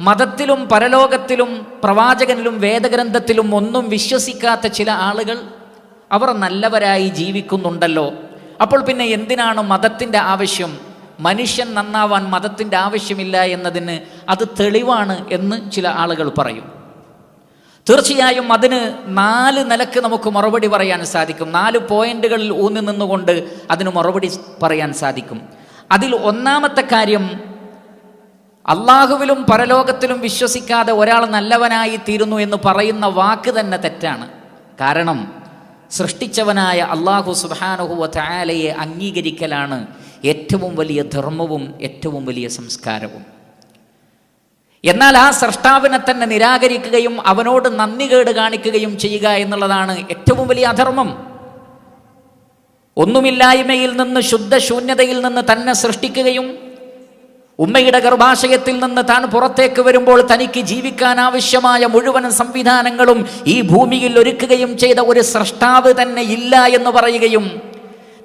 മതത്തിലും പരലോകത്തിലും പ്രവാചകനിലും വേദഗ്രന്ഥത്തിലും ഒന്നും വിശ്വസിക്കാത്ത ചില ആളുകൾ അവർ നല്ലവരായി ജീവിക്കുന്നുണ്ടല്ലോ. അപ്പോൾ പിന്നെ എന്തിനാണ് മതത്തിന്റെ ആവശ്യം? മനുഷ്യൻ നന്നാവാൻ മതത്തിന്റെ ആവശ്യമില്ല എന്നതിന് അത് തെളിവാണ് എന്ന് ചില ആളുകൾ പറയും. തീർച്ചയായും അതിന് നാല് നിലയ്ക്ക് നമുക്ക് മറുപടി പറയാൻ സാധിക്കും. നാല് പോയിന്റുകളിൽ ഊന്നി നിന്നുകൊണ്ട് അതിന് മറുപടി പറയാൻ സാധിക്കും. അതിൽ ഒന്നാമത്തെ കാര്യം അള്ളാഹുവിലും പരലോകത്തിലും വിശ്വസിക്കാതെ ഒരാൾ നല്ലവനായി തീരുന്നു എന്ന് പറയുന്ന വാക്ക് തന്നെ തെറ്റാണ്. കാരണം സൃഷ്ടിച്ചവനായ അള്ളാഹു സുബാനുഹുവ ചായാലയെ അംഗീകരിക്കലാണ് ഏറ്റവും വലിയ ധർമ്മവും ഏറ്റവും വലിയ സംസ്കാരവും. എന്നാൽ ആ സൃഷ്ടാവിനെ തന്നെ നിരാകരിക്കുകയും അവനോട് നന്ദികേട് കാണിക്കുകയും ചെയ്യുക എന്നുള്ളതാണ് ഏറ്റവും വലിയ അധർമ്മം. ഒന്നുമില്ലായ്മയിൽ നിന്ന് ശുദ്ധശൂന്യതയിൽ നിന്ന് തന്നെ സൃഷ്ടിക്കുകയും ഉമ്മയുടെ ഗർഭാശയത്തിൽ നിന്ന് താൻ പുറത്തേക്ക് വരുമ്പോൾ തനിക്ക് ജീവിക്കാൻ ആവശ്യമായ മുഴുവൻ സംവിധാനങ്ങളും ഈ ഭൂമിയിൽ ഒരുക്കുകയും ചെയ്ത ഒരു സൃഷ്ടാവ് തന്നെ ഇല്ല എന്ന് പറയുകയും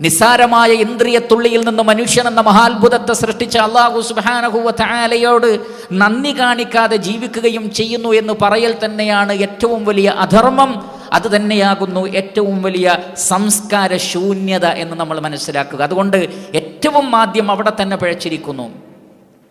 നിസ്സാരമായ ഇന്ദ്രിയത്തുള്ളിയിൽ നിന്ന് മനുഷ്യൻ എന്ന മഹാത്ഭുതത്തെ സൃഷ്ടിച്ച അള്ളാഹു സുബാനഹുവ താലയോട് നന്ദി കാണിക്കാതെ ജീവിക്കുകയും ചെയ്യുന്നു എന്ന് പറയൽ തന്നെയാണ് ഏറ്റവും വലിയ അധർമ്മം. അത് തന്നെയാകുന്നു ഏറ്റവും വലിയ സംസ്കാര ശൂന്യത എന്ന് നമ്മൾ മനസ്സിലാക്കുക. അതുകൊണ്ട് ഏറ്റവും ആദ്യം അവിടെ തന്നെ പിഴച്ചിരിക്കുന്നു.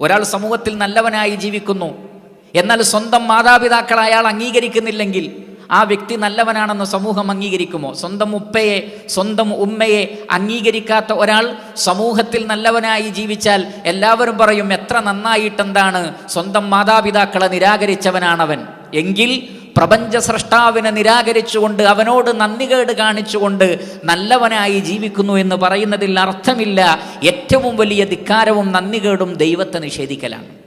ഒരാൾ സമൂഹത്തിൽ നല്ലവനായി ജീവിക്കുന്നു. എന്നാൽ സ്വന്തം മാതാപിതാക്കൾ അയാൾ അംഗീകരിക്കുന്നില്ലെങ്കിൽ ആ വ്യക്തി നല്ലവനാണെന്ന് സമൂഹം അംഗീകരിക്കുമോ? സ്വന്തം ഉപ്പയെ സ്വന്തം ഉമ്മയെ അംഗീകരിക്കാത്ത ഒരാൾ സമൂഹത്തിൽ നല്ലവനായി ജീവിച്ചാൽ എല്ലാവരും പറയും എത്ര നന്നായിട്ടെന്താണ്? സ്വന്തം മാതാപിതാക്കളെ നിരാകരിച്ചവനാണവൻ. എങ്കിൽ പ്രപഞ്ച സൃഷ്ടാവിനെ നിരാകരിച്ചുകൊണ്ട് അവനോട് നന്ദികേട് കാണിച്ചുകൊണ്ട് നല്ലവനായി ജീവിക്കുന്നു എന്ന് പറയുന്നതിൽ അർത്ഥമില്ല. ഏറ്റവും വലിയ ധിക്കാരവും നന്ദികേടും ദൈവത്തെ നിഷേധിക്കലാണ്.